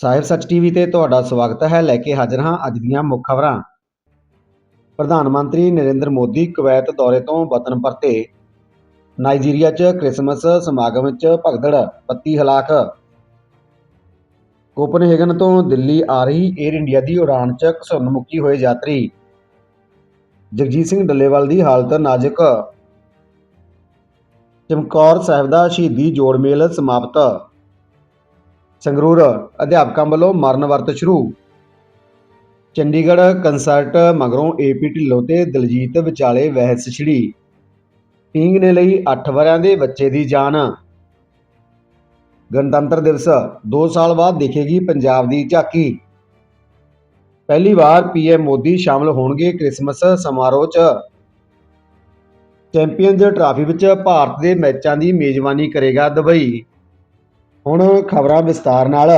ਸਾਹਿਬ ਸੱਚ ਟੀਵੀ ਤੇ ਤੁਹਾਡਾ ਸਵਾਗਤ ਹੈ। ਲੈ ਕੇ ਹਾਜ਼ਰ ਹਾਂ ਅੱਜ ਦੀਆਂ ਮੁੱਖ ਖਬਰਾਂ। ਪ੍ਰਧਾਨ ਮੰਤਰੀ ਨਰਿੰਦਰ ਮੋਦੀ ਕੁਵੈਤ ਦੌਰੇ ਤੋਂ ਵਤਨ ਪਰਤੇ। ਨਾਈਜੀਰੀਆ 'ਚ ਕ੍ਰਿਸਮਸ ਸਮਾਗਮ 'ਚ ਭਗਦੜ 32 ਹਲਾਕ। ਕੋਪਨਹੇਗਨ ਤੋਂ ਦਿੱਲੀ ਆ ਰਹੀ 에ਅਰ ਇੰਡੀਆ ਦੀ ਉਡਾਨ 'ਚ ਘਸੁੰਨਮੁਖੀ ਹੋਏ ਯਾਤਰੀ। ਜਗਜੀਤ ਸਿੰਘ ਡੱਲੇਵਾਲ ਦੀ ਹਾਲਤ ਨਾਜ਼ੁਕ। ਚਮਕੌਰ ਸਾਹਿਬ ਦਾ ਸ਼ਹੀਦੀ ਜੋੜ ਮੇਲ ਸਮਾਪਤ। ਸੰਗਰੂਰ ਅਧਿਆਪਕਾਂ ਵੱਲੋਂ ਮਰਨ ਵਰਤ ਸ਼ੁਰੂ। ਚੰਡੀਗੜ੍ਹ ਕੰਸਰਟ ਮਗਰੋਂ ਏਪੀ ਢਿੱਲੋਂ ਤੇ ਦਲਜੀਤ ਵਿਚਾਲੇ ਬਹਿਸ ਛਿੜੀ। ਪੀਂਗ ਨੇ ਲਈ 8 ਵਰਿਆਂ ਦੇ ਬੱਚੇ ਦੀ ਜਾਨ। ਗਣਤੰਤਰ ਦਿਵਸ 2 ਸਾਲ ਬਾਅਦ ਦੇਖੇਗੀ ਪੰਜਾਬ ਦੀ ਝਾਕੀ। ਪਹਿਲੀ ਵਾਰ ਪੀਐਮ ਮੋਦੀ ਸ਼ਾਮਲ ਹੋਣਗੇ ਕ੍ਰਿਸਮਸ ਸਮਾਰੋਹ 'ਚ। ਚੈਂਪੀਅਨਜ਼ ਟਰਾਫੀ ਵਿੱਚ ਭਾਰਤ ਦੇ ਮੈਚਾਂ ਦੀ ਮੇਜ਼ਬਾਨੀ ਕਰੇਗਾ ਦੁਬਈ। ਹੁਣ ਖਬਰਾਂ ਵਿਸਤਾਰ ਨਾਲ।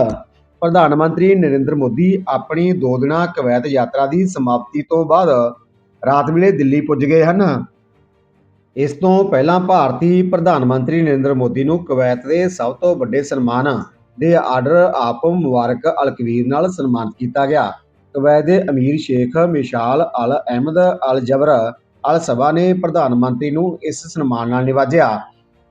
ਪ੍ਰਧਾਨ ਮੰਤਰੀ ਨਰਿੰਦਰ ਮੋਦੀ ਆਪਣੀ ਦੋ ਦਿਨਾਂ ਕਵੈਤ ਯਾਤਰਾ ਦੀ ਸਮਾਪਤੀ ਤੋਂ ਬਾਅਦ ਰਾਤ ਵੇਲੇ ਦਿੱਲੀ ਪੁੱਜ ਗਏ ਹਨ। ਇਸ ਤੋਂ ਪਹਿਲਾਂ ਭਾਰਤੀ ਪ੍ਰਧਾਨ ਮੰਤਰੀ ਨਰਿੰਦਰ ਮੋਦੀ ਨੂੰ ਕਵੈਤ ਦੇ ਸਭ ਤੋਂ ਵੱਡੇ ਸਨਮਾਨ ਦੇ ਆਰਡਰ ਆਪ ਮੁਬਾਰਕ ਅਲ ਕਬੀਰ ਨਾਲ ਸਨਮਾਨਿਤ ਕੀਤਾ ਗਿਆ। ਕਵੈਤ ਦੇ ਅਮੀਰ ਸ਼ੇਖ ਮਿਸ਼ਾਲ ਅਲ ਅਹਿਮਦ ਅਲ ਜਬਰ ਅਲ ਸਬਾ ਨੇ ਪ੍ਰਧਾਨ ਮੰਤਰੀ ਨੂੰ ਇਸ ਸਨਮਾਨ ਨਾਲ ਨਿਵਾਜਿਆ।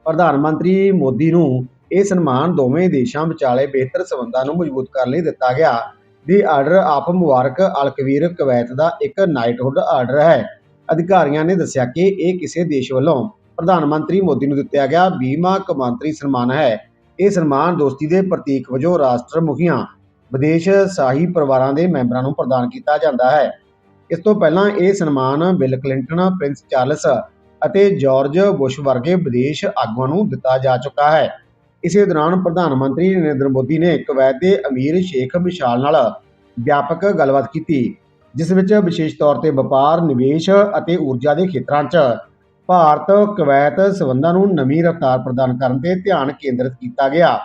ਪ੍ਰਧਾਨ ਮੰਤਰੀ ਮੋਦੀ ਨੂੰ ਇਹ ਸਨਮਾਨ ਦੋਵੇਂ ਦੇਸ਼ਾਂ ਵਿਚਾਲੇ ਬਿਹਤਰ ਸਬੰਧਾਂ ਨੂੰ ਮਜ਼ਬੂਤ ਕਰਨ ਲਈ ਦਿੱਤਾ ਗਿਆ। ਦੀ ਆਰਡਰ ਆਪ ਮੁਬਾਰਕ ਅਲ ਕਬੀਰ ਕੁਵੈਤ ਦਾ ਇੱਕ ਨਾਈਟਹੁੱਡ ਆਰਡਰ ਹੈ। ਅਧਿਕਾਰੀਆਂ ਨੇ ਦੱਸਿਆ ਕਿ ਇਹ ਕਿਸੇ ਦੇਸ਼ ਵੱਲੋਂ ਪ੍ਰਧਾਨ ਮੰਤਰੀ ਮੋਦੀ ਨੂੰ ਦਿੱਤਾ ਗਿਆ 20ਵਾਂ ਕੌਮਾਂਤਰੀ ਸਨਮਾਨ ਹੈ। ਇਹ ਸਨਮਾਨ ਦੋਸਤੀ ਦੇ ਪ੍ਰਤੀਕ ਵਜੋਂ ਰਾਸ਼ਟਰ ਮੁਖੀਆਂ ਵਿਦੇਸ਼ ਸ਼ਾਹੀ ਪਰਿਵਾਰਾਂ ਦੇ ਮੈਂਬਰਾਂ ਨੂੰ ਪ੍ਰਦਾਨ ਕੀਤਾ ਜਾਂਦਾ ਹੈ। ਇਸ ਤੋਂ ਪਹਿਲਾਂ ਇਹ ਸਨਮਾਨ ਬਿਲ ਕਲਿੰਟਨ, ਪ੍ਰਿੰਸ ਚਾਰਲਸ ਅਤੇ ਜਾਰਜ ਬੁਸ਼ ਵਰਗੇ ਵਿਦੇਸ਼ ਆਗੂਆਂ ਨੂੰ ਦਿੱਤਾ ਜਾ ਚੁੱਕਾ ਹੈ। ਇਸੇ ਦੌਰਾਨ ਪ੍ਰਧਾਨ ਮੰਤਰੀ ਨਰਿੰਦਰ ਮੋਦੀ ਨੇ ਕੁਵੈਤ ਦੇ ਅਮੀਰ ਸ਼ੇਖ ਮਿਸ਼ਾਲ ਨਾਲ ਵਿਆਪਕ ਗੱਲਬਾਤ ਕੀਤੀ, ਜਿਸ ਵਿੱਚ ਵਿਸ਼ੇਸ਼ ਤੌਰ ਤੇ ਵਪਾਰ, ਨਿਵੇਸ਼ ਅਤੇ ਊਰਜਾ ਦੇ ਖੇਤਰਾਂ 'ਚ ਭਾਰਤ, ਕੁਵੈਤ ਸਬੰਧਾਂ ਨੂੰ ਨਵੀਂ ਰਫ਼ਤਾਰ ਪ੍ਰਦਾਨ ਕਰਨ ਤੇ ਧਿਆਨ ਕੇਂਦਰਿਤ ਕੀਤਾ ਗਿਆ।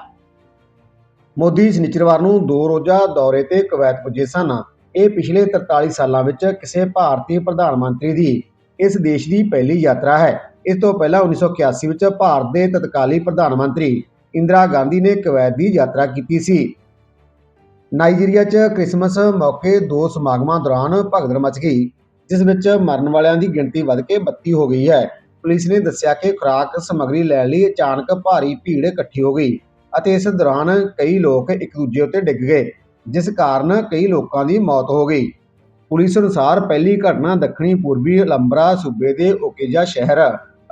ਮੋਦੀ ਸ਼ਨੀਚਰਵਾਰ ਨੂੰ ਦੋ ਰੋਜ਼ਾ ਦੌਰੇ ਤੇ ਕੁਵੈਤ ਪੁੱਜੇ ਸਨ। ਇਹ ਪਿਛਲੇ 43 ਸਾਲਾਂ ਵਿੱਚ ਕਿਸੇ ਭਾਰਤੀ ਪ੍ਰਧਾਨ ਮੰਤਰੀ ਦੀ ਇਸ ਦੇਸ਼ ਦੀ ਪਹਿਲੀ ਯਾਤਰਾ ਹੈ। ਇਸ ਤੋਂ ਪਹਿਲਾਂ 1981 ਵਿੱਚ ਭਾਰਤ ਦੇ ਤਤਕਾਲੀ ਪ੍ਰਧਾਨ ਮੰਤਰੀ ਇੰਦਰਾ ਗਾਂਧੀ ਨੇ ਕੁਵੈਤ ਦੀ ਯਾਤਰਾ ਕੀਤੀ ਸੀ। ਨਾਈਜੀਰੀਆ 'ਚ ਕ੍ਰਿਸਮਸ ਮੌਕੇ ਦੋ ਸਮਾਗਮਾਂ ਦੌਰਾਨ ਭਗਦੜ ਮਚ ਗਈ, ਜਿਸ ਵਿੱਚ ਮਰਨ ਵਾਲਿਆਂ ਦੀ ਗਿਣਤੀ ਵੱਧ ਕੇ 32 ਹੋ ਗਈ ਹੈ। ਪੁਲਿਸ ਨੇ ਦੱਸਿਆ ਕਿ ਖੁਰਾਕ ਸਮੱਗਰੀ ਲੈਣ ਲਈ ਅਚਾਨਕ ਭਾਰੀ ਭੀੜ ਇਕੱਠੀ ਹੋ ਗਈ ਅਤੇ ਇਸ ਦੌਰਾਨ ਕਈ ਲੋਕ ਇੱਕ ਦੂਜੇ ਉੱਤੇ ਡਿੱਗ ਗਏ, ਜਿਸ ਕਾਰਨ ਕਈ ਲੋਕਾਂ ਦੀ ਮੌਤ ਹੋ ਗਈ। ਪੁਲਿਸ ਅਨੁਸਾਰ ਪਹਿਲੀ ਘਟਨਾ ਦੱਖਣੀ ਪੂਰਬੀ ਅਲੰਬਰਾ ਸੂਬੇ ਦੇ ਓਕੇਜਾ ਸ਼ਹਿਰ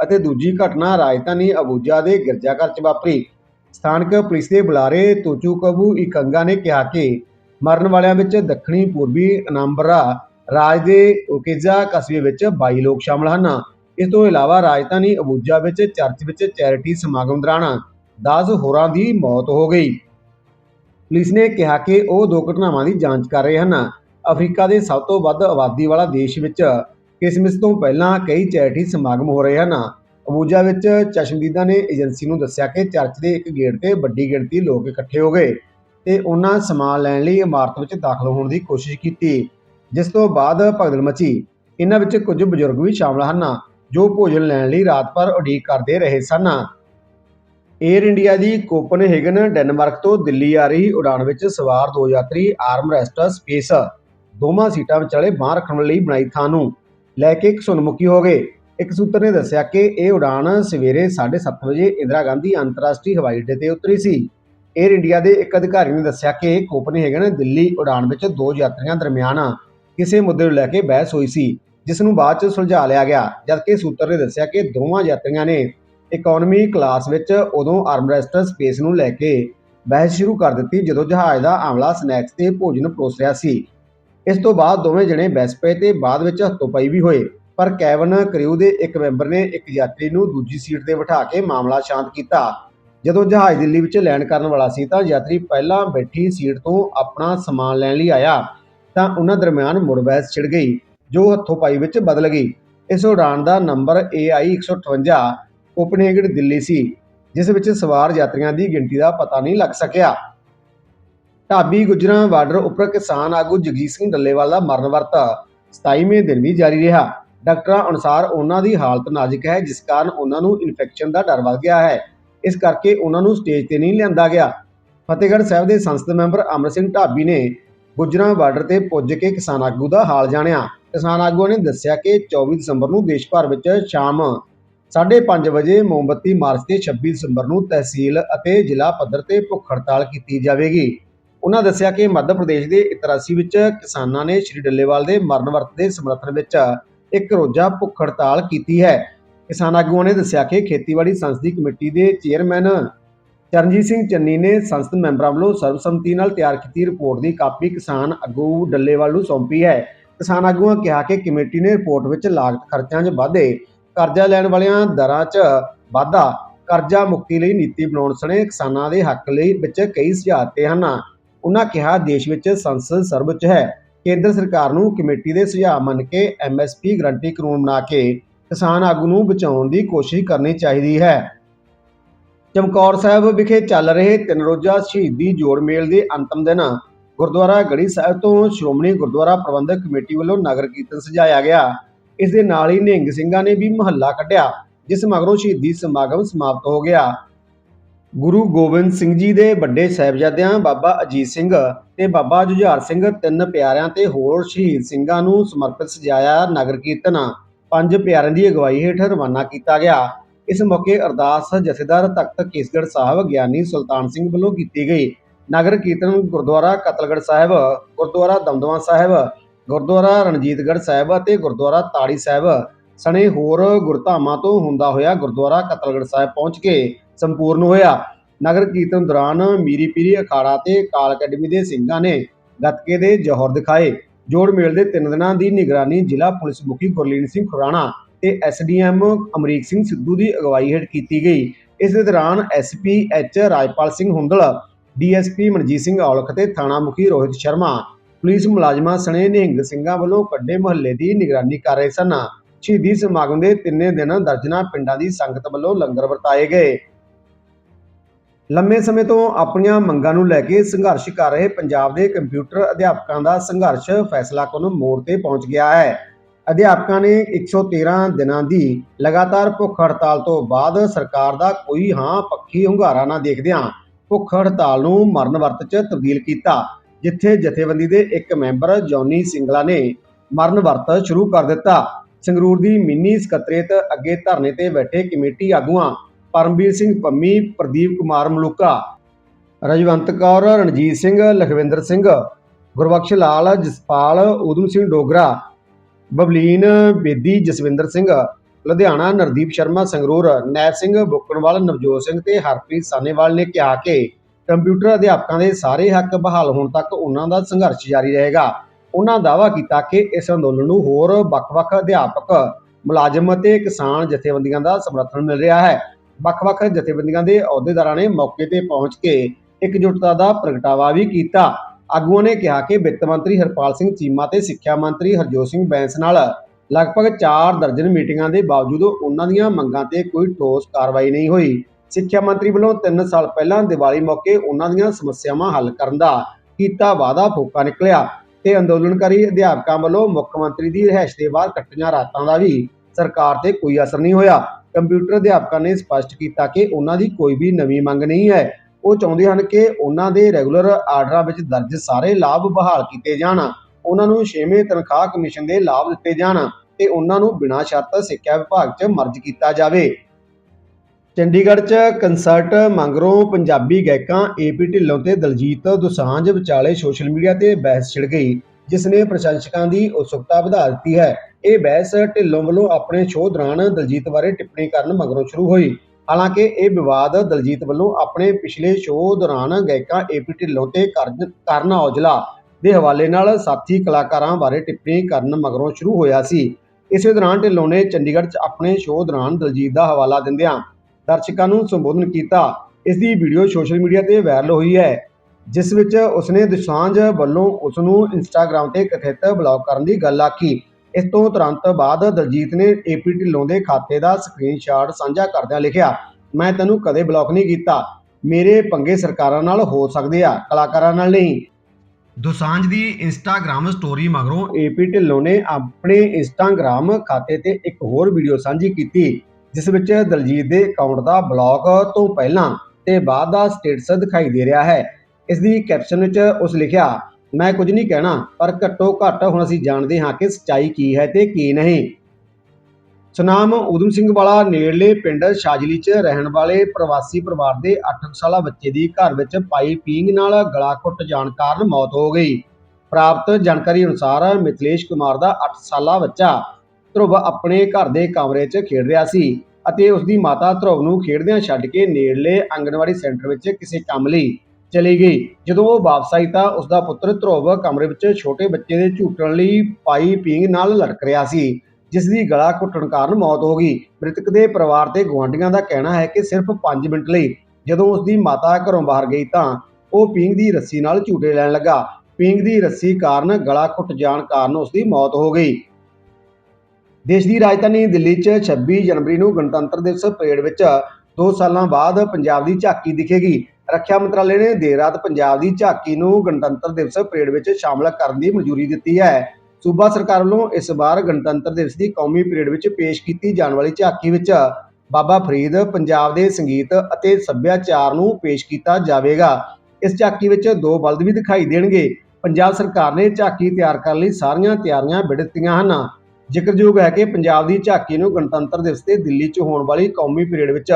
ਅਤੇ ਦੂਜੀ ਘਟਨਾ ਰਾਜਧਾਨੀ ਅਬੂਜਾ ਦੇ ਗਿਰਜਾਘਰ 'ਚ ਵਾਪਰੀ। ਸਥਾਨਕ ਪੁਲਿਸ ਦੇ ਬੁਲਾਰੇ ਤੋਚੂ ਕਬੂ ਇਕੰਗਾ ਨੇ ਕਿਹਾ ਕਿ ਮਰਨ ਵਾਲਿਆਂ ਵਿੱਚ ਦੱਖਣੀ ਪੂਰਬੀ ਅਨੰਬਰਾ ਰਾਜ ਦੇ ਓਕੇਜਾ ਕਸਬੇ ਵਿੱਚ 22 ਲੋਕ ਸ਼ਾਮਲ ਹਨ। ਇਸ ਤੋਂ ਇਲਾਵਾ ਰਾਜਧਾਨੀ ਅਬੂਜਾ ਵਿੱਚ ਚਰਚ ਵਿੱਚ ਚੈਰਿਟੀ ਸਮਾਗਮ ਦੌਰਾਨ 10 ਹੋਰਾਂ ਦੀ ਮੌਤ ਹੋ ਗਈ। ਪੁਲਿਸ ਨੇ ਕਿਹਾ ਕਿ ਉਹ ਦੋ ਘਟਨਾਵਾਂ ਦੀ ਜਾਂਚ ਕਰ ਰਹੇ ਹਨ। ਅਫਰੀਕਾ ਦੇ ਸਭ ਤੋਂ ਵੱਧ ਆਬਾਦੀ ਵਾਲਾ ਦੇਸ਼ ਵਿੱਚ ਕ੍ਰਿਸਮਸ ਤੋਂ ਪਹਿਲਾਂ ਕਈ ਚੈਰਿਟੀ ਸਮਾਗਮ ਹੋ ਰਹੇ ਹਨ। ਅਬੂਜਾ ਵਿੱਚ ਚਸ਼ਮਦੀਦਾਂ ਨੇ ਏਜੰਸੀ ਨੂੰ ਦੱਸਿਆ ਕਿ ਚਰਚ ਦੇ ਇੱਕ ਗੇਟ ਤੇ ਵੱਡੀ ਗਿਣਤੀ ਲੋਕ ਇਕੱਠੇ ਹੋ ਗਏ ਤੇ ਉਹਨਾਂ ਸਮਾਨ ਲੈਣ ਲਈ ਇਮਾਰਤ ਵਿੱਚ ਦਾਖਲ ਹੋਣ ਦੀ ਕੋਸ਼ਿਸ਼ ਕੀਤੀ, ਜਿਸ ਤੋਂ ਬਾਅਦ ਭਗਦੜ ਮਚੀ। ਇਹਨਾਂ ਵਿੱਚ ਕੁਝ ਬਜ਼ੁਰਗ ਵੀ ਸ਼ਾਮਲ ਹਨ, ਜੋ ਭੋਜਨ ਲੈਣ ਲਈ ਰਾਤ ਭਰ ਉਡੀਕ ਕਰਦੇ ਰਹੇ ਸਨ। 에ਅਰ ਇੰਡੀਆ ਦੀ ਕੋਪਨਹੇਗਨ, ਡੈਨਮਾਰਕ ਤੋਂ ਦਿੱਲੀ ਆ ਰਹੀ ਉਡਾਣ ਵਿੱਚ ਸਵਾਰ ਦੋ ਯਾਤਰੀ ਆਰਮ ਰੈਸਟ ਸਪੇਸ ਦੋਵਾਂ ਸੀਟਾਂ ਵਿਚਾਲੇ ਬਾਹਰ ਰੱਖਣ ਲਈ ਬਣਾਈ ਥਾਂ ਨੂੰ ਲੈ ਕੇ ਇੱਕ ਘਸੁੰਨਮੁਖੀ ਹੋ ਗਏ। ਇੱਕ ਸੂਤਰ ਨੇ ਦੱਸਿਆ ਕਿ ਇਹ ਉਡਾਨ ਸਵੇਰੇ 7:30 ਵਜੇ ਇੰਦਰਾ ਗਾਂਧੀ ਅੰਤਰਰਾਸ਼ਟਰੀ ਹਵਾਈ ਅੱਡੇ ਤੇ ਉਤਰੀ ਸੀ। 에ਅਰ ਇੰਡੀਆ ਦੇ ਇੱਕ ਅਧਿਕਾਰੀ ਨੇ ਦੱਸਿਆ ਕਿ ਕੋਪਨਹੇਗਨ ਦਿੱਲੀ ਉਡਾਨ ਵਿੱਚ ਦੋ ਯਾਤਰੀਆਂ ਦਰਮਿਆਨ ਕਿਸੇ ਮੁੱਦੇ ਨੂੰ ਲੈ ਕੇ ਬਹਿਸ ਹੋਈ ਸੀ, ਜਿਸ ਨੂੰ ਬਾਅਦ ਚ ਸੁਲਝਾ ਲਿਆ ਗਿਆ, ਜਦਕਿ ਸੂਤਰ ਨੇ ਦੱਸਿਆ ਕਿ ਦੋਵਾਂ ਯਾਤਰੀਆਂ ਨੇ ਇਕਨੋਮੀ ਕਲਾਸ ਵਿੱਚ ਉਦੋਂ ਆਰਮਰੈਸਟ ਸਪੇਸ ਨੂੰ ਲੈ ਕੇ ਬਹਿਸ ਸ਼ੁਰੂ ਕਰ ਦਿੱਤੀ, ਜਦੋਂ ਜਹਾਜ਼ ਦਾ ਆਮਲਾ ਸਨੈਕਸ ਤੇ ਭੋਜਨ ਪਰੋਸ ਰਿਹਾ ਸੀ। ਇਸ ਤੋਂ ਬਾਅਦ ਦੋਵੇਂ ਜਣੇ ਬਹਿਸ ਪਏ ਤੇ ਬਾਅਦ ਵਿੱਚ ਹੱਥੋਂ ਪਈ ਵੀ ਹੋਏ। ਪਰ ਕੈਵਨ ਕ੍ਰਿਊ ਦੇ ਇੱਕ ਮੈਂਬਰ ਨੇ ਇੱਕ ਯਾਤਰੀ ਨੂੰ ਦੂਜੀ ਸੀਟ ਤੇ ਬਿਠਾ ਕੇ ਮਾਮਲਾ ਸ਼ਾਂਤ ਕੀਤਾ। ਜਦੋਂ ਜਹਾਜ਼ ਦਿੱਲੀ ਵਿੱਚ ਲੈਂਡ ਕਰਨ ਵਾਲਾ ਸੀ ਤਾਂ ਯਾਤਰੀ ਪਹਿਲਾਂ ਬੈਠੀ ਸੀਟ ਤੋਂ ਆਪਣਾ ਸਮਾਨ ਲੈਣ ਲਈ ਆਇਆ ਤਾਂ ਉਹਨਾਂ ਦਰਮਿਆਨ ਮੁੜ ਬਹਿਸ ਛਿੜ ਗਈ, ਜੋ ਹੱਥੋਂ-ਪਾਈ ਵਿੱਚ ਬਦਲ ਗਈ। ਇਸ ਉਡਾਨ ਦਾ ਨੰਬਰ AI 158 ਕੋਪਨਹੇਗਨ ਦਿੱਲੀ ਸੀ, ਜਿਸ ਵਿੱਚ ਸਵਾਰ ਯਾਤਰੀਆਂ ਦੀ ਗਿਣਤੀ ਦਾ ਪਤਾ ਨਹੀਂ ਲੱਗ ਸਕਿਆ। ਢਾਬੀ ਗੁਜਰਾਂ ਬਾਰਡਰ ਉੱਪਰ ਕਿਸਾਨ ਆਗੂ ਜਗਜੀਤ ਸਿੰਘ ਡੱਲੇਵਾਲ ਦਾ ਮਰਨ ਵਰਤ 27ਵੇਂ ਦਿਨ ਵੀ ਜਾਰੀ ਰਿਹਾ। ਡਾਕਟਰਾਂ ਅਨੁਸਾਰ ਉਹਨਾਂ ਦੀ ਹਾਲਤ ਨਾਜ਼ੁਕ ਹੈ, ਜਿਸ ਕਾਰਨ ਉਹਨਾਂ ਨੂੰ ਇਨਫੈਕਸ਼ਨ ਦਾ ਡਰ ਵੱਧ ਗਿਆ ਹੈ। ਇਸ ਕਰਕੇ ਉਹਨਾਂ ਨੂੰ ਸਟੇਜ ਤੇ ਨਹੀਂ ਲਿਆਂਦਾ ਗਿਆ। ਫਤਿਹਗੜ੍ਹ ਸਾਹਿਬ ਦੇ ਸੰਸਦ ਮੈਂਬਰ ਅਮਰ ਸਿੰਘ ਢਾਬੀ ਨੇ ਗੁੱਜਰਾਂ ਬਾਰਡਰ ਤੇ ਪੁੱਜ ਕੇ ਕਿਸਾਨ ਆਗੂ ਦਾ ਹਾਲ ਜਾਣਿਆ। ਕਿਸਾਨ ਆਗੂਆਂ ਨੇ ਦੱਸਿਆ ਕਿ 24 ਦਸੰਬਰ ਨੂੰ ਦੇਸ਼ ਭਰ ਵਿੱਚ ਸ਼ਾਮ 5:30 ਵਜੇ ਮੋਮਬੱਤੀ ਮਾਰਚ ਤੇ 26 ਦਸੰਬਰ ਨੂੰ ਤਹਿਸੀਲ ਅਤੇ ਜ਼ਿਲ੍ਹਾ ਪੱਧਰ ਤੇ ਭੁੱਖ ਹੜਤਾਲ ਕੀਤੀ ਜਾਵੇਗੀ। ਉਹਨਾਂ ਦੱਸਿਆ ਕਿ ਮੱਧ ਪ੍ਰਦੇਸ਼ ਦੇ 83 ਵਿੱਚ ਕਿਸਾਨਾਂ ਨੇ ਸ਼੍ਰੀ ਡੱਲੇਵਾਲ ਦੇ ਮਰਨ ਵਰਤ ਦੇ ਸਮਰਥਨ ਵਿੱਚ ਇੱਕ ਰੋਜ਼ਾ ਭੁੱਖ ਹੜਤਾਲ ਕੀਤੀ ਹੈ। ਕਿਸਾਨ ਆਗੂਆਂ ਨੇ ਦੱਸਿਆ ਕਿ ਖੇਤੀਬਾੜੀ ਸੰਸਦੀ ਕਮੇਟੀ ਦੇ ਚੇਅਰਮੈਨ ਚਰਨਜੀਤ ਸਿੰਘ ਚੰਨੀ ਨੇ ਸੰਸਦ ਮੈਂਬਰਾਂ ਵੱਲੋਂ ਸਰਬਸੰਮਤੀ ਨਾਲ ਤਿਆਰ ਕੀਤੀ ਰਿਪੋਰਟ ਦੀ ਕਾਪੀ ਕਿਸਾਨ ਆਗੂ ਡੱਲੇਵਾਲ ਨੂੰ ਸੌਂਪੀ ਹੈ। ਕਿਸਾਨ ਆਗੂਆਂ ਕਿਹਾ ਕਿ ਕਮੇਟੀ ਨੇ ਰਿਪੋਰਟ ਵਿੱਚ ਲਾਗਤ ਖਰਚਿਆਂ 'ਚ ਵਾਧੇ, ਕਰਜ਼ਾ ਲੈਣ ਵਾਲਿਆਂ ਦਰਾਂ 'ਚ ਵਾਧਾ, ਕਰਜ਼ਾ ਮੁਕਤੀ ਲਈ ਨੀਤੀ ਬਣਾਉਣ ਸਣੇ ਕਿਸਾਨਾਂ ਦੇ ਹੱਕ ਲਈ ਵਿੱਚ ਕਈ ਸੁਝਾਅ ਦਿੱਤੇ ਹਨ। ਉਹਨਾਂ ਕਿਹਾ, ਦੇਸ਼ ਵਿੱਚ ਸੰਸਦ ਸਰਵਉੱਚ ਹੈ। ਕੇਂਦਰ ਸਰਕਾਰ ਨੂੰ ਕਮੇਟੀ ਦੇ ਸੁਝਾਅ ਮੰਨ ਕੇ ਐਮਐਸਪੀ ਗਰੰਟੀ ਕਾਨੂੰਨ ਬਣਾ ਕੇ ਕਿਸਾਨ ਆਗੂ ਨੂੰ ਬਚਾਉਣ ਦੀ ਕੋਸ਼ਿਸ਼ ਕਰਨੀ ਚਾਹੀਦੀ ਹੈ। ਚਮਕੌਰ ਸਾਹਿਬ ਵਿਖੇ ਚੱਲ ਰਹੇ ਤਿੰਨ ਰੋਜ਼ਾ ਸ਼ਹੀਦੀ ਜੋੜ ਮੇਲ ਦੇ ਅੰਤਮ ਦਿਨ ਗੁਰਦੁਆਰਾ ਗੜੀ ਸਾਹਿਬ ਤੋਂ ਸ਼੍ਰੋਮਣੀ ਗੁਰਦੁਆਰਾ ਪ੍ਰਬੰਧਕ ਕਮੇਟੀ ਵੱਲੋਂ ਨਗਰ ਕੀਰਤਨ ਸਜਾਇਆ ਗਿਆ। ਇਸ ਦੇ ਨਾਲ ਹੀ ਨਿਹੰਗ ਸਿੰਘਾਂ ਨੇ ਵੀ ਮਹੱਲਾ ਕੱਢਿਆ, ਜਿਸ ਮਗਰੋਂ ਸ਼ਹੀਦੀ ਸਮਾਗਮ ਸਮਾਪਤ ਹੋ ਗਿਆ। ਗੁਰੂ ਗੋਬਿੰਦ ਸਿੰਘ ਜੀ ਦੇ ਵੱਡੇ ਸਾਹਿਬਜ਼ਾਦਿਆਂ ਬਾਬਾ ਅਜੀਤ ਸਿੰਘ ਤੇ ਬਾਬਾ ਜੁਝਾਰ ਸਿੰਘ, ਤਿੰਨ ਪਿਆਰਿਆਂ ਤੇ ਹੋਰ ਸ਼ਹੀਦ ਸਿੰਘਾਂ ਨੂੰ ਸਮਰਪਿਤ ਸਜਾਇਆ ਨਗਰ ਕੀਰਤਨ ਪੰਜ ਪਿਆਰਿਆਂ ਦੀ ਅਗਵਾਈ ਹੇਠ ਰਵਾਨਾ ਕੀਤਾ ਗਿਆ। ਇਸ ਮੌਕੇ ਅਰਦਾਸ ਜਥੇਦਾਰ ਤਖਤ ਕੇਸਗੜ੍ਹ ਸਾਹਿਬ ਗਿਆਨੀ ਸੁਲਤਾਨ ਸਿੰਘ ਵੱਲੋਂ ਕੀਤੀ ਗਈ। ਨਗਰ ਕੀਰਤਨ ਗੁਰਦੁਆਰਾ ਕਤਲਗੜ੍ਹ ਸਾਹਿਬ, ਗੁਰਦੁਆਰਾ ਦਮਦਮਾ ਸਾਹਿਬ, ਗੁਰਦੁਆਰਾ ਰਣਜੀਤਗੜ੍ਹ ਸਾਹਿਬ ਅਤੇ ਗੁਰਦੁਆਰਾ ਤਾੜੀ ਸਾਹਿਬ। ਸਣੇ ਹੋਰ ਗੁਰਧਾਮਾਂ ਤੋਂ ਹੁੰਦਾ ਹੋਇਆ ਗੁਰਦੁਆਰਾ ਕਤਲਗੜ੍ਹ ਸਾਹਿਬ ਪਹੁੰਚ ਕੇ ਸੰਪੂਰਨ ਹੋਇਆ। ਨਗਰ ਕੀਰਤਨ ਦੌਰਾਨ ਮੀਰੀ ਪੀਰੀ, ਅਖਾੜਾ ਤੇ ਕਾਲ ਅਕੈਡਮੀ ਦੇ ਸਿੰਘਾਂ ਨੇ ਗੱਤਕੇ ਦੇ ਜੋਹਰ ਦਿਖਾਏ। ਜੋੜ ਮੇਲ ਦੇ ਤਿੰਨ ਦਿਨਾਂ ਦੀ ਨਿਗਰਾਨੀ ਜ਼ਿਲ੍ਹਾ ਪੁਲਿਸ ਮੁਖੀ ਗੁਰਲੀਨ ਸਿੰਘ ਖੁਰਾਣਾ ਤੇ ਐਸਡੀਐਮ ਅਮਰੀਕ ਸਿੰਘ ਸਿੱਧੂ ਦੀ ਅਗਵਾਈ ਹੇਠ ਕੀਤੀ ਗਈ। ਇਸ ਦੇ ਦੌਰਾਨ SP H Rajpal Singh Hundal, DSP Manjit Singh Aulakh ਤੇ ਥਾਣਾ ਮੁਖੀ ਰੋਹਿਤ ਸ਼ਰਮਾ, ਪੁਲਿਸ ਮੁਲਾਜ਼ਮਾਂ ਸਣੇ ਨਿਹੰਗ ਸਿੰਘਾਂ ਵੱਲੋਂ ਕੱਡੇ ਮੁਹੱਲੇ ਦੀ ਨਿਗਰਾਨੀ ਕਰ ਰਹੇ ਸਨ। ਸ਼ਹੀਦੀ ਸਮਾਗਮ ਦੇ ਤਿੰਨੇ ਦਿਨ ਦਰਜਨਾ ਪਿੰਡਾਂ ਦੀ ਸੰਗਤ ਵੱਲੋਂ ਲੰਗਰ ਵਰਤਾਏ ਗਏ। ਲੰਮੇ ਸਮੇਂ ਤੋਂ ਆਪਣੀਆਂ ਮੰਗਾਂ ਨੂੰ ਲੈ ਕੇ ਸੰਘਰਸ਼ ਕਰ ਰਹੇ ਪੰਜਾਬ ਦੇ ਕੰਪਿਊਟਰ ਅਧਿਆਪਕਾਂ ਦਾ ਸੰਘਰਸ਼ ਫੈਸਲਾਕੁਨ ਮੋੜ ਤੇ ਪਹੁੰਚ ਗਿਆ ਹੈ। ਅਧਿਆਪਕਾਂ ਨੇ 113 ਦਿਨਾਂ ਦੀ ਲਗਾਤਾਰ ਭੁੱਖ ਹੜਤਾਲ ਤੋਂ ਬਾਅਦ ਸਰਕਾਰ ਦਾ ਕੋਈ ਹਾਂ ਪੱਖੀ ਹੁੰਗਾਰਾ ਨਾ ਦੇਖਦਿਆਂ ਭੁੱਖ ਹੜਤਾਲ ਨੂੰ ਮਰਨ ਵਰਤ 'ਚ ਤਬਦੀਲ ਕੀਤਾ, ਜਿੱਥੇ ਜਥੇਬੰਦੀ ਦੇ ਇੱਕ ਮੈਂਬਰ ਜੌਨੀ ਸਿੰਗਲਾ ਨੇ ਮਰਨ ਵਰਤ ਸ਼ੁਰੂ ਕਰ ਦਿੱਤਾ। ਸੰਗਰੂਰ ਦੀ ਮਿੰਨੀ ਸਕੱਤਰੇਤ ਅੱਗੇ ਧਰਨੇ ਤੇ ਬੈਠੇ ਕਮੇਟੀ ਆਗੂਆਂ ਪਰਮਵੀਰ ਸਿੰਘ ਪੰਮੀ, ਪ੍ਰਦੀਪ ਕੁਮਾਰ ਮਲੂਕਾ, ਰਜਵੰਤ ਕੌਰ, ਰਣਜੀਤ ਸਿੰਘ, ਲਖਵਿੰਦਰ ਸਿੰਘ, ਗੁਰਬਖਸ਼ ਲਾਲ, ਜਸਪਾਲ, ਊਧਮ ਸਿੰਘ ਡੋਗਰਾ, ਬਬਲੀਨ ਬੇਦੀ, ਜਸਵਿੰਦਰ ਸਿੰਘ, ਲੁਧਿਆਣਾ, ਨਰਦੀਪ ਸ਼ਰਮਾ, ਸੰਗਰੂਰ ਨੈਬ ਸਿੰਘ, ਬੁੱਕਣਵਾਲ, ਨਵਜੋਤ ਸਿੰਘ ਤੇ ਹਰਪ੍ਰੀਤ ਸਾਨੇਵਾਲ ਨੇ ਕਿਹਾ ਕਿ ਕੰਪਿਊਟਰ ਅਧਿਆਪਕਾਂ ਦੇ ਸਾਰੇ ਹੱਕ ਬਹਾਲ ਹੋਣ ਤੱਕ ਉਹਨਾਂ ਦਾ ਸੰਘਰਸ਼ ਜਾਰੀ ਰਹੇਗਾ। ਉਹਨਾਂ ਦਾਅਵਾ ਕੀਤਾ ਕਿ ਇਸ ਅੰਦੋਲਨ ਨੂੰ ਹੋਰ ਵੱਖ-ਵੱਖ ਅਧਿਆਪਕ, ਮੁਲਾਜ਼ਮ ਅਤੇ ਕਿਸਾਨ ਜਥੇਬੰਦੀਆਂ ਦਾ ਸਮਰਥਨ ਮਿਲ ਰਿਹਾ ਹੈ। ਵੱਖ-ਵੱਖ ਜਥੇਬੰਦੀਆਂ ਦੇ ਅਹੁਦੇਦਾਰਾਂ ਨੇ ਮੌਕੇ ਤੇ ਪਹੁੰਚ ਕੇ ਇਕਜੁੱਟਤਾ ਦਾ ਪ੍ਰਗਟਾਵਾ ਵੀ ਕੀਤਾ। ਆਗੂਆਂ ਨੇ ਕਿਹਾ ਕਿ ਵਿੱਤ ਮੰਤਰੀ ਹਰਪਾਲ ਸਿੰਘ ਚੀਮਾ ਤੇ ਸਿੱਖਿਆ ਮੰਤਰੀ ਹਰਜੋਤ ਸਿੰਘ ਬੈਂਸ ਨਾਲ ਲਗਭਗ 4 ਦਰਜਨ ਮੀਟਿੰਗਾਂ ਦੇ ਬਾਵਜੂਦ ਉਹਨਾਂ ਦੀਆਂ ਮੰਗਾਂ ਤੇ ਕੋਈ ਠੋਸ ਕਾਰਵਾਈ ਨਹੀਂ ਹੋਈ। ਸਿੱਖਿਆ ਮੰਤਰੀ ਵੱਲੋਂ 3 ਸਾਲ ਪਹਿਲਾਂ ਦੀਵਾਲੀ ਮੌਕੇ ਉਹਨਾਂ ਦੀਆਂ ਸਮੱਸਿਆਵਾਂ ਹੱਲ ਕਰਨ ਦਾ ਕੀਤਾ ਵਾਅਦਾ ਫੋਕਾ ਨਿਕਲਿਆ ਤੇ ਅੰਦੋਲਨਕਾਰੀ ਅਧਿਆਪਕਾਂ ਵੱਲੋਂ ਮੁੱਖ ਮੰਤਰੀ ਦੀ ਰਿਹਾਇਸ਼ ਦੇ ਬਾਹਰ ਕੱਟੀਆਂ ਰਾਤਾਂ ਦਾ ਵੀ ਸਰਕਾਰ ਤੇ ਕੋਈ ਅਸਰ ਨਹੀਂ ਹੋਇਆ। ਕੰਪਿਊਟਰ ਅਧਿਆਪਕਾਂ ਨੇ ਸਪਸ਼ਟ ਕੀਤਾ ਕਿ ਉਹਨਾਂ ਦੀ ਕੋਈ ਵੀ ਨਵੀਂ ਮੰਗ ਨਹੀਂ ਹੈ। ਉਹ ਚਾਹੁੰਦੇ ਹਨ ਕਿ ਉਹਨਾਂ ਦੇ ਰੈਗੂਲਰ ਆਰਡਰਾਂ ਵਿੱਚ ਦਰਜ ਸਾਰੇ ਲਾਭ ਬਹਾਲ ਕੀਤੇ ਜਾਣ। ਉਹਨਾਂ ਨੂੰ 6ਵੇਂ ਤਨਖਾਹ ਕਮਿਸ਼ਨ ਦੇ ਲਾਭ ਦਿੱਤੇ ਜਾਣ ਤੇ ਉਹਨਾਂ ਨੂੰ ਬਿਨਾਂ ਸ਼ਰਤ ਸਿੱਖਿਆ ਵਿਭਾਗ 'ਚ ਮਰਜ ਕੀਤਾ ਜਾਵੇ। ਚੰਡੀਗੜ੍ਹ 'ਚ ਕੰਸਰਟ ਮੰਗਰੋਂ ਪੰਜਾਬੀ ਗਾਇਕਾਂ ਏਪੀ ਢਿੱਲੋਂ ਤੇ ਦਲਜੀਤ ਦੋਸਾਂਝ ਵਿਚਾਲੇ ਸੋਸ਼ਲ ਮੀਡੀਆ ਤੇ ਬਹਿਸ ਛਿੜ ਗਈ, ਜਿਸ ਨੇ ਪ੍ਰਸ਼ੰਸਕਾਂ ਦੀ ਉਤਸੁਕਤਾ ਵਧਾ ਦਿੱਤੀ ਹੈ। ਇਹ ਬਹਿਸ ਢਿੱਲੋਂ ਵੱਲੋਂ ਆਪਣੇ ਸ਼ੋਅ ਦੌਰਾਨ ਦਲਜੀਤ ਬਾਰੇ ਟਿੱਪਣੀ ਕਰਨ ਮਗਰੋਂ ਸ਼ੁਰੂ ਹੋਈ। ਹਾਲਾਂਕਿ ਇਹ ਵਿਵਾਦ ਦਲਜੀਤ ਵੱਲੋਂ ਆਪਣੇ ਪਿਛਲੇ ਸ਼ੋਅ ਦੌਰਾਨ ਗਾਇਕਾਂ ਏਪੀ ਢਿੱਲੋਂ ਤੇ ਕਰਨ ਔਜਲਾ ਦੇ ਹਵਾਲੇ ਨਾਲ ਸਾਥੀ ਕਲਾਕਾਰਾਂ ਬਾਰੇ ਟਿੱਪਣੀ ਕਰਨ ਮਗਰੋਂ ਸ਼ੁਰੂ ਹੋਇਆ ਸੀ। ਇਸੇ ਦੌਰਾਨ ਢਿੱਲੋਂ ਨੇ ਚੰਡੀਗੜ੍ਹ 'ਚ ਆਪਣੇ ਸ਼ੋਅ ਦੌਰਾਨ ਦਲਜੀਤ ਦਾ ਹਵਾਲਾ ਦਿੰਦਿਆਂ ਦਰਸ਼ਕਾਂ ਨੂੰ ਸੰਬੋਧਨ ਕੀਤਾ। ਇਸ ਦੀ ਵੀਡੀਓ ਸੋਸ਼ਲ ਮੀਡੀਆ ਤੇ ਵਾਇਰਲ ਹੋਈ ਹੈ, ਜਿਸ ਵਿੱਚ ਉਸਨੇ ਦੁਸਾਂਝ ਵੱਲੋਂ ਉਸ ਨੂੰ ਇੰਸਟਾਗ੍ਰam ਤੇ ਕਥਿਤ ਬਲੌਕ ਕਰਨ ਦੀ ਗੱਲ ਆਖੀ। ਇਸ ਤੋਂ ਤੁਰੰਤ ਬਾਅਦ ਦਲਜੀਤ ਨੇ ਏਪੀ ਢਿੱਲੋਂ ਦੇ ਖਾਤੇ ਦਾ ਸਕਰੀਨਸ਼ਾਟ ਸਾਂਝਾ ਕਰਦਿਆਂ ਲਿਖਿਆ, ਮੈਂ ਤੈਨੂੰ ਕਦੇ ਬਲੌਕ ਨਹੀਂ ਕੀਤਾ। ਮੇਰੇ ਪੰਗੇ ਸਰਕਾਰਾਂ ਨਾਲ ਹੋ ਸਕਦੇ ਆ, ਕਲਾਕਾਰਾਂ ਨਾਲ ਨਹੀਂ। ਦੁਸਾਂਝ ਦੀ ਇੰਸਟਾਗ੍ਰam ਸਟੋਰੀ ਮਗਰੋਂ ਏਪੀ ਢਿੱਲੋਂ ਨੇ ਆਪਣੇ ਇੰਸਟਾਗ੍ਰam ਖਾਤੇ ਤੇ ਇੱਕ ਹੋਰ ਵੀਡੀਓ ਸਾਂਝੀ ਕੀਤੀ, ਜਿਸ ਵਿੱਚ ਦਲਜੀਤ ਦੇ ਅਕਾਊਂਟ ਦਾ ਬਲੌਕ ਤੋਂ ਪਹਿਲਾਂ ਤੇ ਬਾਅਦ ਦਾ ਸਟੇਟਸ ਦਿਖਾਈ ਦੇ ਰਿਹਾ ਹੈ। ਇਸ ਦੀ ਕੈਪਸ਼ਨ ਵਿੱਚ ਉਸ ਲਿਖਿਆ ਮੈਂ ਕੁਝ ਨਹੀਂ ਕਹਿਣਾ, ਪਰ ਘੱਟੋ ਘੱਟ ਹੁਣ ਅਸੀਂ ਜਾਣਦੇ ਹਾਂ ਕਿ ਸੱਚਾਈ ਕੀ ਹੈ ਤੇ ਕੀ ਨਹੀਂ। ਸੁਨਾਮ ਊਧਮ ਸਿੰਘ ਵਾਲਾ ਨੇੜਲੇ ਪਿੰਡ ਸ਼ਾਜਲੀ 'ਚ ਰਹਿਣ ਵਾਲੇ ਪ੍ਰਵਾਸੀ ਪਰਿਵਾਰ ਦੇ 8 ਸਾਲਾ ਬੱਚੇ ਦੀ ਘਰ ਵਿੱਚ ਪਾਈ ਪਾਈਪਿੰਗ ਨਾਲ ਗਲਾ ਘੁੱਟ ਜਾਣ ਕਾਰਨ ਮੌਤ ਹੋ ਗਈ। ਪ੍ਰਾਪਤ ਜਾਣਕਾਰੀ ਅਨੁਸਾਰ ਮਿਥਲੇਸ਼ ਕੁਮਾਰ ਦਾ 8 ਸਾਲਾ ਬੱਚਾ ਧਰੁਵ ਆਪਣੇ ਘਰ ਦੇ ਕਮਰੇ 'ਚ ਖੇਡ ਰਿਹਾ ਸੀ ਅਤੇ ਉਸ ਦੀ ਮਾਤਾ ਧਰੁਵ ਨੂੰ ਖੇਡਦਿਆਂ ਛੱਡ ਕੇ ਨੇੜਲੇ ਆਂਗਣਵਾੜੀ ਸੈਂਟਰ ਵਿੱਚ ਕਿਸੇ ਕੰਮ ਲਈ ਚਲੀ ਗਈ। ਜਦੋਂ ਉਹ ਵਾਪਸ ਆਈ ਤਾਂ ਉਸ ਦਾ ਪੁੱਤਰ ਧਰੁਵ ਕਮਰੇ ਵਿੱਚ ਛੋਟੇ ਬੱਚੇ ਦੇ ਝੂਟਣ ਲਈ ਪਾਈ ਪਾਈਪਿੰਗ ਨਾਲ ਲਟਕ ਰਿਹਾ ਸੀ ਜਿਸ ਦੀ ਗਲਾ ਘੁੱਟਣ ਕਾਰਨ ਮੌਤ ਹੋ ਗਈ। ਮ੍ਰਿਤਕ ਦੇ ਪਰਿਵਾਰ ਤੇ ਗੁਆਂਢੀਆਂ ਦਾ ਕਹਿਣਾ ਹੈ ਕਿ ਸਿਰਫ 5 ਮਿੰਟ ਲਈ ਜਦੋਂ ਉਸ ਦੀ ਮਾਤਾ ਘਰੋਂ ਬਾਹਰ ਗਈ ਤਾਂ ਉਹ ਪੀਂਗ ਦੀ ਰੱਸੀ ਨਾਲ ਝੂਟੇ ਲੈਣ ਲੱਗਾ। ਪੀਂਗ ਦੀ ਰੱਸੀ ਕਾਰਨ ਗਲਾ ਘੁੱਟ ਜਾਣ ਕਾਰਨ ਉਸ ਦੀ ਮੌਤ ਹੋ ਗਈ। ਦੇਸ਼ ਦੀ ਰਾਜਧਾਨੀ ਦਿੱਲੀ 'ਚ 26 ਜਨਵਰੀ ਨੂੰ ਗਣਤੰਤਰ ਦਿਵਸ ਪਰੇਡ ਵਿੱਚ 2 ਸਾਲਾਂ ਬਾਅਦ ਪੰਜਾਬ ਦੀ ਝਾਕੀ ਦਿਖੇਗੀ। ਰੱਖਿਆ ਮੰਤਰਾਲੇ ਨੇ ਦੇਰ ਰਾਤ ਪੰਜਾਬ ਦੀ ਝਾਕੀ ਨੂੰ ਗਣਤੰਤਰ ਦਿਵਸ ਪਰੇਡ ਵਿੱਚ ਸ਼ਾਮਲ ਕਰਨ ਦੀ ਮਨਜ਼ੂਰੀ ਦਿੱਤੀ ਹੈ। ਸੂਬਾ ਸਰਕਾਰ ਵੱਲੋਂ ਇਸ ਵਾਰ ਗਣਤੰਤਰ ਦਿਵਸ ਦੀ ਕੌਮੀ ਪਰੇਡ ਵਿੱਚ ਪੇਸ਼ ਕੀਤੀ ਜਾਣ ਵਾਲੀ ਝਾਕੀ ਵਿੱਚ ਬਾਬਾ ਫਰੀਦ ਪੰਜਾਬ ਦੇ ਸੰਗੀਤ ਅਤੇ ਸੱਭਿਆਚਾਰ ਨੂੰ ਪੇਸ਼ ਕੀਤਾ ਜਾਵੇਗਾ। ਇਸ ਝਾਕੀ ਵਿੱਚ ਦੋ ਬਲਦ ਵੀ ਦਿਖਾਈ ਦੇਣਗੇ। ਪੰਜਾਬ ਸਰਕਾਰ ਨੇ ਝਾਕੀ ਤਿਆਰ ਕਰਨ ਲਈ ਸਾਰੀਆਂ ਤਿਆਰੀਆਂ ਵਿੱਢ ਦਿੱਤੀਆਂ ਹਨ। ਜ਼ਿਕਰਯੋਗ ਹੈ ਕਿ ਪੰਜਾਬ ਦੀ ਝਾਕੀ ਨੂੰ ਗਣਤੰਤਰ ਦਿਵਸ ਤੇ ਦਿੱਲੀ 'ਚ ਹੋਣ ਵਾਲੀ ਕੌਮੀ ਪਰੇਡ ਵਿੱਚ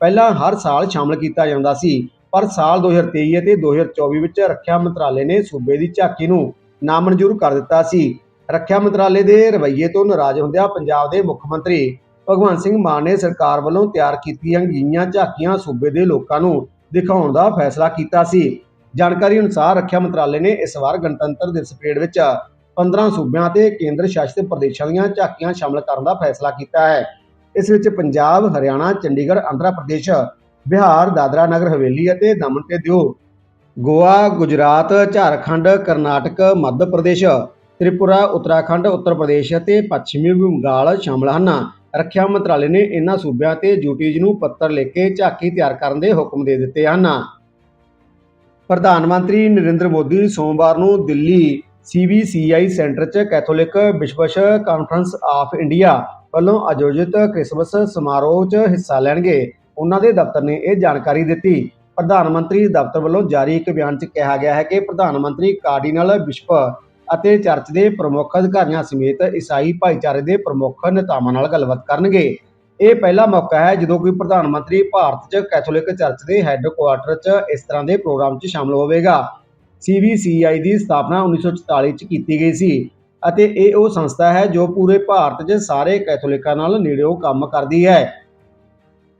ਪਹਿਲਾਂ ਹਰ ਸਾਲ ਸ਼ਾਮਲ ਕੀਤਾ ਜਾਂਦਾ ਸੀ। ਪਰ ਸਾਲ 2023 ਅਤੇ 2024 ਵਿੱਚ ਰੱਖਿਆ ਮੰਤਰਾਲੇ ਨੇ ਸੂਬੇ ਦੀ ਝਾਕੀ ਨੂੰ ਨਾਮਨਜ਼ੂਰ ਕਰ ਦਿੱਤਾ ਸੀ। ਰੱਖਿਆ ਮੰਤਰਾਲੇ ਦੇ ਰਵੱਈਏ ਤੋਂ ਨਾਰਾਜ਼ ਹੁੰਦਿਆਂ ਪੰਜਾਬ ਦੇ ਮੁੱਖ ਮੰਤਰੀ ਭਗਵੰਤ ਸਿੰਘ ਮਾਨ ਨੇ ਸਰਕਾਰ ਵੱਲੋਂ ਤਿਆਰ ਕੀਤੀਆਂ ਗਈਆਂ ਝਾਕੀਆਂ ਸੂਬੇ ਦੇ ਲੋਕਾਂ ਨੂੰ ਦਿਖਾਉਣ ਦਾ ਫੈਸਲਾ ਕੀਤਾ ਸੀ। ਜਾਣਕਾਰੀ ਅਨੁਸਾਰ ਰੱਖਿਆ ਮੰਤਰਾਲੇ ਨੇ ਇਸ ਵਾਰ ਗਣਤੰਤਰ ਦਿਵਸ ਪਰੇਡ ਵਿੱਚ 15 ਸੂਬਿਆਂ ਤੇ ਕੇਂਦਰ ਸ਼ਾਸਿਤ ਪ੍ਰਦੇਸ਼ਾਂ ਦੀਆਂ ਝਾਕੀਆਂ ਸ਼ਾਮਲ ਕਰਨ ਦਾ ਫੈਸਲਾ ਕੀਤਾ ਹੈ। ਇਸ ਵਿੱਚ ਪੰਜਾਬ, ਹਰਿਆਣਾ, ਚੰਡੀਗੜ੍ਹ, ਆਂਧਰਾ ਪ੍ਰਦੇਸ਼ ਬਿਹਾਰ ਦਾਦਰਾ ਨਗਰ ਹਵੇਲੀ ਅਤੇ ਦਮਨ ਤੇ ਦਿਓ। ਗੋਆ, ਗੁਜਰਾਤ, ਝਾਰਖੰਡ, ਕਰਨਾਟਕ, ਮੱਧ ਪ੍ਰਦੇਸ਼, ਤ੍ਰਿਪੁਰਾ, ਉੱਤਰਾਖੰਡ, ਉੱਤਰ ਪ੍ਰਦੇਸ਼ ਅਤੇ ਪੱਛਮੀ ਬੰਗਾਲ ਸ਼ਾਮਲ ਹਨ। ਰੱਖਿਆ ਮੰਤਰਾਲੇ ਨੇ ਇਹਨਾਂ ਸੂਬਿਆਂ ਤੇ ਡਿਊਟੀਜ਼ ਨੂੰ ਪੱਤਰ ਲਿਖ ਕੇ ਝਾਕੀ ਤਿਆਰ ਕਰਨ ਦੇ ਹੁਕਮ ਦੇ ਦਿੱਤੇ ਹਨ। ਪ੍ਰਧਾਨ ਮੰਤਰੀ ਨਰਿੰਦਰ ਮੋਦੀ ਸੋਮਵਾਰ ਨੂੰ ਦਿੱਲੀ ਸੀਬੀਸੀਆਈ ਸੈਂਟਰ 'ਚ ਕੈਥੋਲਿਕ ਵਿਸ਼ਵਸ਼ ਕਾਨਫਰੰਸ ਆਫ ਇੰਡੀਆ ਵੱਲੋਂ ਆਯੋਜਿਤ ਕ੍ਰਿਸਮਸ ਸਮਾਰੋਹ 'ਚ ਹਿੱਸਾ ਲੈਣਗੇ। ਉਹਨਾਂ ਦੇ ਦਫ਼ਤਰ ਨੇ ਇਹ ਜਾਣਕਾਰੀ ਦਿੱਤੀ। ਪ੍ਰਧਾਨ ਮੰਤਰੀ ਦਫ਼ਤਰ ਵੱਲੋਂ ਜਾਰੀ ਇੱਕ ਬਿਆਨ 'ਚ ਕਿਹਾ ਗਿਆ ਹੈ ਕਿ ਪ੍ਰਧਾਨ ਮੰਤਰੀ ਕਾਰਡੀਨਲ ਬਿਸ਼ਪ ਅਤੇ ਚਰਚ ਦੇ ਪ੍ਰਮੁੱਖ ਅਧਿਕਾਰੀਆਂ ਸਮੇਤ ਈਸਾਈ ਭਾਈਚਾਰੇ ਦੇ ਪ੍ਰਮੁੱਖ ਨੇਤਾਵਾਂ ਨਾਲ ਗੱਲਬਾਤ ਕਰਨਗੇ। ਇਹ ਪਹਿਲਾ ਮੌਕਾ ਹੈ ਜਦੋਂ ਕੋਈ ਪ੍ਰਧਾਨ ਮੰਤਰੀ ਭਾਰਤ 'ਚ ਕੈਥੋਲਿਕ ਚਰਚ ਦੇ ਹੈੱਡਕੁਆਰਟਰ 'ਚ ਇਸ ਤਰ੍ਹਾਂ ਦੇ ਪ੍ਰੋਗਰਾਮ 'ਚ ਸ਼ਾਮਲ ਹੋਵੇਗਾ। ਸੀਬੀਸੀਆਈ ਦੀ ਸਥਾਪਨਾ 1944 'ਚ ਕੀਤੀ ਗਈ ਸੀ ਅਤੇ ਇਹ ਉਹ ਸੰਸਥਾ ਹੈ ਜੋ ਪੂਰੇ ਭਾਰਤ 'ਚ ਸਾਰੇ ਕੈਥੋਲਿਕਾਂ ਨਾਲ ਨੇੜਿਓਂ ਕੰਮ ਕਰਦੀ ਹੈ।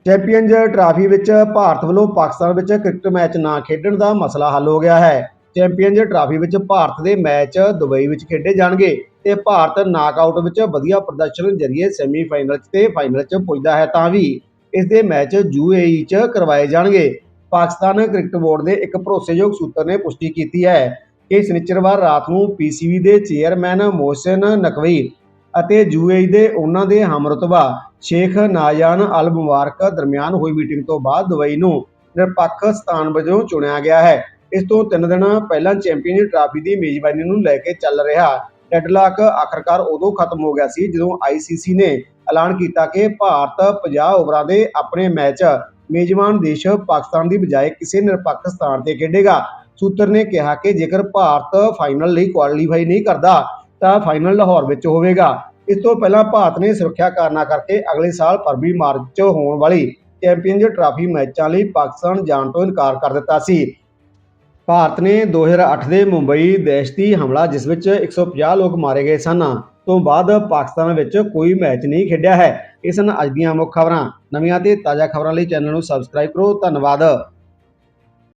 ਚੈਂਪੀਅਨਜ਼ ਟਰਾਫੀ ਵਿੱਚ ਭਾਰਤ ਵੱਲੋਂ ਪਾਕਿਸਤਾਨ ਵਿੱਚ ਕ੍ਰਿਕਟ ਮੈਚ ਨਾ ਖੇਡਣ ਦਾ ਮਸਲਾ ਹੱਲ ਹੋ ਗਿਆ ਹੈ। ਚੈਂਪੀਅਨਜ਼ ਟਰਾਫੀ ਵਿੱਚ ਭਾਰਤ ਦੇ ਮੈਚ ਦੁਬਈ ਵਿੱਚ ਖੇਡੇ ਜਾਣਗੇ ਤੇ ਭਾਰਤ ਨਾਕਆਊਟ ਵਿੱਚ ਵਧੀਆ ਪ੍ਰਦਰਸ਼ਨ ਜ਼ਰੀਏ ਸੈਮੀਫਾਈਨਲ 'ਚ ਤੇ ਫਾਈਨਲ 'ਚ ਪੁੱਜਦਾ ਹੈ ਤਾਂ ਵੀ ਇਸ ਦੇ ਮੈਚ ਯੂਏਈ 'ਚ ਕਰਵਾਏ ਜਾਣਗੇ। ਪਾਕਿਸਤਾਨ ਕ੍ਰਿਕਟ ਬੋਰਡ ਦੇ ਇੱਕ ਭਰੋਸੇਯੋਗ ਸੂਤਰ ਨੇ ਪੁਸ਼ਟੀ ਕੀਤੀ ਹੈ ਕਿ ਸ਼ਨੀਚਰਵਾਰ ਰਾਤ ਨੂੰ ਪੀਸੀਬੀ ਦੇ ਚੇਅਰਮੈਨ ਮੋਹਸਿਨ ਨਕਵੀ ਅਤੇ ਯੂਏਈ ਦੇ ਉਹਨਾਂ ਦੇ ਹਮਰਤਬਾ ਸ਼ੇਖ ਨਾਜਾਨ ਅਲ ਮੁਬਾਰਕ ਦਰਮਿਆਨ ਹੋਈ ਮੀਟਿੰਗ ਤੋਂ ਬਾਅਦ ਦੁਬਈ ਨੂੰ ਨਿਰਪੱਖ ਸਥਾਨ ਵਜੋਂ ਚੁਣਿਆ ਗਿਆ ਹੈ। ਇਸ ਤੋਂ ਤਿੰਨ ਦਿਨ ਪਹਿਲਾਂ ਚੈਂਪੀਅਨ ਟਰਾਫੀ ਦੀ ਮੇਜ਼ਬਾਨੀ ਨੂੰ ਲੈ ਕੇ ਚੱਲ ਰਿਹਾ ਡੈਡਲਾਕ ਆਖਰਕਾਰ ਉਦੋਂ ਖਤਮ ਹੋ ਗਿਆ ਸੀ ਜਦੋਂ ਆਈਸੀਸੀ ਨੇ ਐਲਾਨ ਕੀਤਾ ਕਿ ਭਾਰਤ 50 ਓਵਰਾਂ ਦੇ ਆਪਣੇ ਮੈਚ ਮੇਜ਼ਬਾਨ ਦੇਸ਼ ਪਾਕਿਸਤਾਨ ਦੀ ਬਜਾਏ ਕਿਸੇ ਨਿਰਪੱਖ ਸਥਾਨ ਤੇ ਖੇਡੇਗਾ। ਸੂਤਰ ਨੇ ਕਿਹਾ ਕਿ ਜੇਕਰ ਭਾਰਤ ਫਾਈਨਲ ਲਈ ਕੁਆਲੀਫਾਈ ਨਹੀਂ ਕਰਦਾ ਤਾਂ ਫਾਈਨਲ ਲਾਹੌਰ ਵਿੱਚ ਹੋਵੇਗਾ। ਇਸ ਤੋਂ ਪਹਿਲਾਂ ਭਾਰਤ ਨੇ ਸੁਰੱਖਿਆ ਕਾਰਨਾਂ ਕਰਕੇ ਅਗਲੇ ਸਾਲ ਫਰਵਰੀ, ਮਾਰਚ 'ਚ ਹੋਣ ਵਾਲੀ ਚੈਂਪੀਅਨਜ਼ ਟਰਾਫੀ ਮੈਚਾਂ ਲਈ ਪਾਕਿਸਤਾਨ ਜਾਣ ਤੋਂ ਇਨਕਾਰ ਕਰ ਦਿੱਤਾ ਸੀ। ਭਾਰਤ ਨੇ 2008 ਦੇ ਮੁੰਬਈ ਦਹਿਸ਼ਤੀ ਹਮਲਾ, ਜਿਸ ਵਿੱਚ 150 ਲੋਕ ਮਾਰੇ ਗਏ ਸਨ, ਤੋਂ ਬਾਅਦ ਪਾਕਿਸਤਾਨ ਵਿੱਚ ਕੋਈ ਮੈਚ ਨਹੀਂ ਖੇਡਿਆ ਹੈ। ਇਹ ਸਨ ਅੱਜ ਦੀਆਂ ਮੁੱਖ ਖਬਰਾਂ। ਨਵੀਆਂ ਤੇ ਤਾਜ਼ਾ ਖਬਰਾਂ ਲਈ ਚੈਨਲ ਨੂੰ ਸਬਸਕ੍ਰਾਈਬ ਕਰੋ। ਧੰਨਵਾਦ।